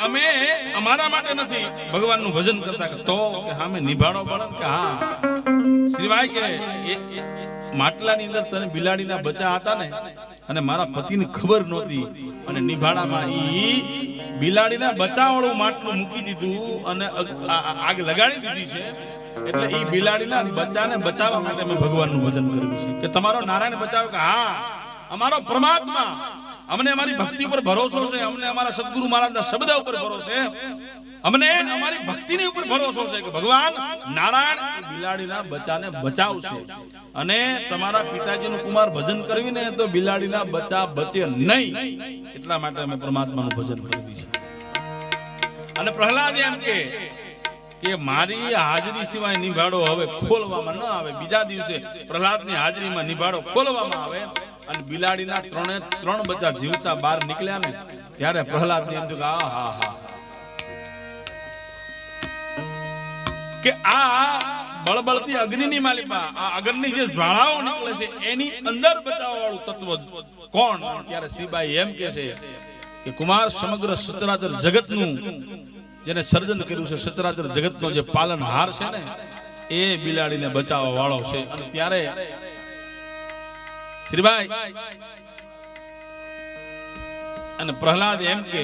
અમે અમારા માટે નથી, ભગવાનનું ભજન કરતા તો કે સામે નિભાડો પણ કે હા. સિવાય કે એ- એ માટલાની અંદર તને બિલાડીના બચ્ચા હતા ને, અને મારા પતિને ખબર નહોતી. અને નિભાડામાં ઈ બિલાડીના બચ્ચાવાળું માટલું મૂકી દીધું અને આગ લગાડી દીધી છે. એટલે ઈ બિલાડીના બચ્ચાને બચાવવા માટે મેં ભગવાનનું ભજન કર્યું છે. કે તમારો નારાયણ બચાવ્યો કે હા, અમારો પરમાત્મા અમને અમારી ભક્તિ ઉપર ભરોસો છે, અમને અમારા સદગુરુ મહારાજના શબ્દ ઉપર ભરોસો છે. અમને અમારી ભક્તિની ઉપર ભરોસો છે કે ભગવાન નારાયણ બિલાડીના બચ્ચાને બચાવશે. અને તમારા પિતાજીનું કુમાર ભજન કરવી ને તો બિલાડીના બચ્ચા બચે નહીં. એટલા માટે અમે પરમાત્માનું ભજન કરવી છે અને પ્રહલાદ એમ કે કે મારી હાજરી સિવાય નિભાડો હવે ખોલવામાં ન આવે. બીજા દિવસે પ્રહલાદની હાજરીમાં નિભાડો ખોલવામાં આવે. અને બિલાડીના ત્રણે ત્રણ બચ્ચા જીવતા બહાર નીકળ્યા ને, ત્યારે પ્રહલાદ એમ થયું આ, હા હા. કે આ બળબળતી અગ્નિની માલિકા, આ અગ્નિની જે જ્વાળાઓ નીકળે છે, એની અંદર બચાવવા તત્વ કોણ? ત્યારે શ્રીબાઈ એમ કે છે કે કુમાર સમગ્ર સચરાચર જગતનું, જેને સર્જન કર્યું છે, સચરાચર જગતનો જે પાલનહાર છે ને, એ બિલાડીને બચાવવા વાળો છે. અને ત્યારે શ્રીબાઈ અને પ્રહલાદ એમ કે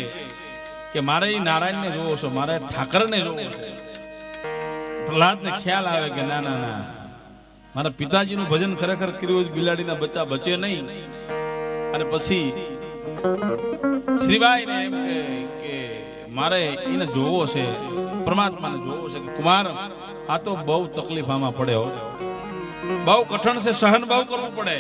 કે મારે નારાયણને જોવો છો, મારે ઠાકરને જોવો છે. પ્રહલાદને ખ્યાલ આવે કે ના ના ના. મારા પિતાજીનું ભજન ખરેખર કર્યું બિલાડીના બચ્ચા બચે નહીં. અને પછી શ્રીબાઈને એમ કે મારે એને જોવો છે, પરમાત્માને જોવો છે કુમાર, આ તો બહુ તકલીફ આમાં પડે બહુ કઠણ છે, સહન બહુ કરવું પડે.